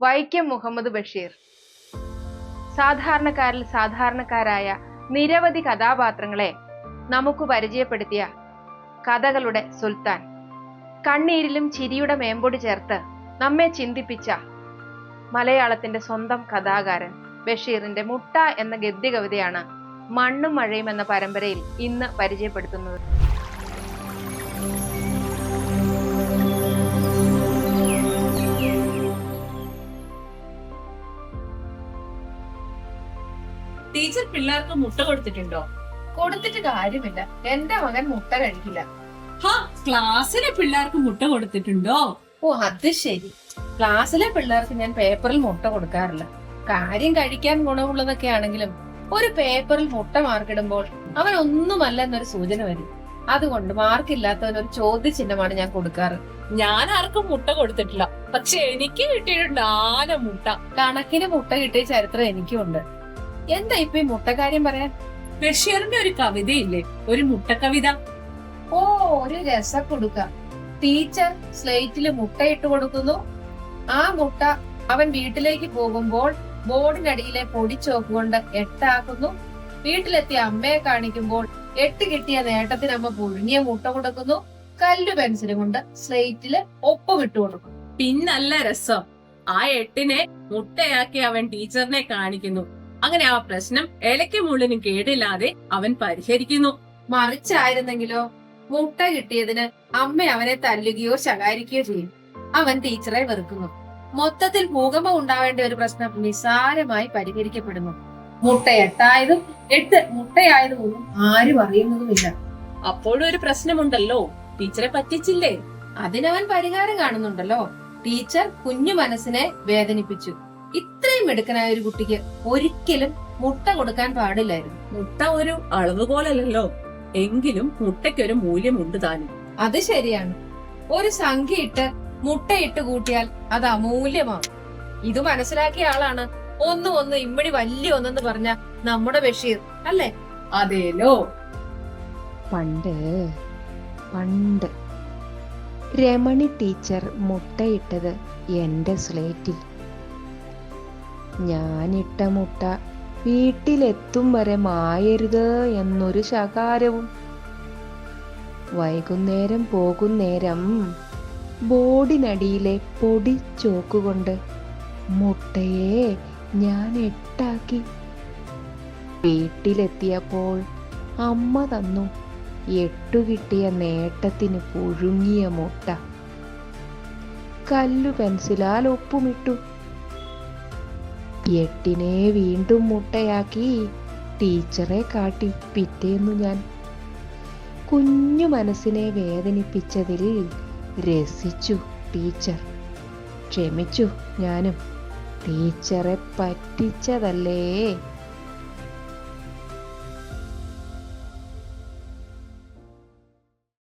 വൈക്കം മുഹമ്മദ് ബഷീർ. സാധാരണക്കാരിൽ സാധാരണക്കാരായ നിരവധി കഥാപാത്രങ്ങളെ നമുക്ക് പരിചയപ്പെടുത്തിയ കഥകളുടെ സുൽത്താൻ. കണ്ണീരിലും ചിരിയുടെ മേമ്പൊടി ചേർത്ത് നമ്മെ ചിന്തിപ്പിച്ച മലയാളത്തിന്റെ സ്വന്തം കഥാകാരൻ ബഷീറിന്റെ മുട്ട എന്ന ഗദ്യ കവിതയാണ് മണ്ണും മഴയും എന്ന പരമ്പരയിൽ ഇന്ന് പരിചയപ്പെടുത്തുന്നത്. ടീച്ചർ പിള്ളേർക്ക് മുട്ട കൊടുത്തിട്ടുണ്ടോ? കൊടുത്തിട്ട് കാര്യമില്ല. എന്റെ മകൻ മുട്ട കഴിക്കില്ല. ഹാ ക്ലാസ്സിലെ പിള്ളേർക്ക് മുട്ട കൊടുത്തിട്ടുണ്ടോ? ഓ അത് ശരി. ക്ലാസ്സിലെ പിള്ളേർക്ക് ഞാൻ പേപ്പറിൽ മുട്ട കൊടുക്കാറില്ല. കാര്യം കഴിക്കാൻ ഗുണമുള്ളതൊക്കെ ആണെങ്കിലും ഒരു പേപ്പറിൽ മുട്ട മാർക്കിടുമ്പോൾ അവൻ ഒന്നുമല്ല എന്നൊരു സൂചന വരും. അതുകൊണ്ട് മാർക്കില്ലാത്തവന് ഒരു ചോദ്യചിഹ്നമാണ് ഞാൻ കൊടുക്കാറ്. ഞാൻ ആർക്കും മുട്ട കൊടുത്തിട്ടില്ല. പക്ഷെ എനിക്ക് കിട്ടിയിട്ടുണ്ട് ആന മുട്ട. കണക്കിന് മുട്ട കിട്ടിയ ചരിത്രം എനിക്കുണ്ട് എന്താ ഇപ്പൊ ഈ മുട്ട കാര്യം പറയാൻ? ബഷീറിന്റെ ഒരു കവിതയില്ലേ? ഒരു മുട്ട കവിത ഓ ഒരു രസം കൊടുക്ക. ടീച്ചർ സ്ലേറ്റിൽ മുട്ടയിട്ട് കൊടുക്കുന്നു. ആ മുട്ട അവൻ വീട്ടിലേക്ക് പോകുമ്പോൾ ബോർഡിനടിയിലെ പൊടിച്ചോക്ക് കൊണ്ട് എട്ടാക്കുന്നു. വീട്ടിലെത്തിയ അമ്മയെ കാണിക്കുമ്പോൾ എട്ട് കിട്ടിയ നേട്ടത്തിന് അമ്മ പുഴുങ്ങിയ മുട്ട കൊടുക്കുന്നു. കല്ലു പെൻസിൽ കൊണ്ട് സ്ലേറ്റിൽ ഒപ്പമിട്ട് കൊടുക്കും പിന്നല്ല രസം. ആ എട്ടിനെ മുട്ടയാക്കി അവൻ ടീച്ചറിനെ കാണിക്കുന്നു. അങ്ങനെ ആ പ്രശ്നം ഇലയ്ക്ക് മുള്ളിനും കേടില്ലാതെ അവൻ പരിഹരിക്കുന്നു. മറിച്ചായിരുന്നെങ്കിലോ? മുട്ട കിട്ടിയതിന് അമ്മ അവനെ തല്ലുകയോ ശകാരിക്കുകയോ ചെയ്യും. അവൻ ടീച്ചറെ വെറുക്കുന്നു. മൊത്തത്തിൽ ഭൂകമ്പം ഉണ്ടാവേണ്ട ഒരു പ്രശ്നം നിസാരമായി പരിഹരിക്കപ്പെടുന്നു. മുട്ട എട്ടായതും എട്ട് മുട്ടയായതും ഒന്നും ആരും അറിയുന്നതുമില്ല. അപ്പോഴും ഒരു പ്രശ്നമുണ്ടല്ലോ? ടീച്ചറെ പറ്റിച്ചില്ലേ? അതിനവൻ പരിഹാരം കാണുന്നുണ്ടല്ലോ? ടീച്ചർ കുഞ്ഞു മനസ്സിനെ വേദനിപ്പിച്ചു. ഇത്രയും മിടുക്കനായ ഒരു കുട്ടിക്ക് ഒരിക്കലും മുട്ട കൊടുക്കാൻ പാടില്ലായിരുന്നു. മുട്ട ഒരു അളവുകോലല്ലോ എങ്കിലും മുട്ടയ്ക്കൊരു മൂല്യമുണ്ട് താനും. അത് ശരിയാണ്. ഒരു സംഖ്യ ഇട്ട് മുട്ടയിട്ട് കൂട്ടിയാൽ അത് അമൂല്യമാണ്. ഇത് മനസ്സിലാക്കിയ ആളാണ് ഒന്ന് ഒന്ന് ഇമ്മടി വലിയ ഒന്നെന്ന് പറഞ്ഞ നമ്മുടെ ബഷീർ അല്ലേ? അതേലോ. പണ്ട് പണ്ട് രമണി ടീച്ചർ മുട്ടയിട്ടത് എന്റെ സ്ലേറ്റിൽ ഞാനിട്ട മുട്ട വീട്ടിലെത്തും വരെ മായരുത് എന്നൊരു ശകാരവും. വൈകുന്നേരം പോകുന്നേരം ബോർഡിനടിയിലെ പൊടി ചോക്കുകൊണ്ട് മുട്ടയെ ഞാൻ എട്ടാക്കി. വീട്ടിലെത്തിയപ്പോൾ അമ്മ തന്നു എട്ടു കിട്ടിയ നേട്ടത്തിന് പുഴുങ്ങിയ മുട്ട. കല്ലു പെൻസിലാൽ ഒപ്പുമിട്ടു. എട്ടിനെ വീണ്ടും മുട്ടയാക്കി ടീച്ചറെ കാട്ടി. പിറ്റേന്നു ഞാൻ. കുഞ്ഞു മനസ്സിനെ വേദനിപ്പിച്ചതിൽ രസിച്ചു ടീച്ചർ. ക്ഷമിച്ചു ഞാനും. ടീച്ചറെ പറ്റിച്ചതല്ലേ?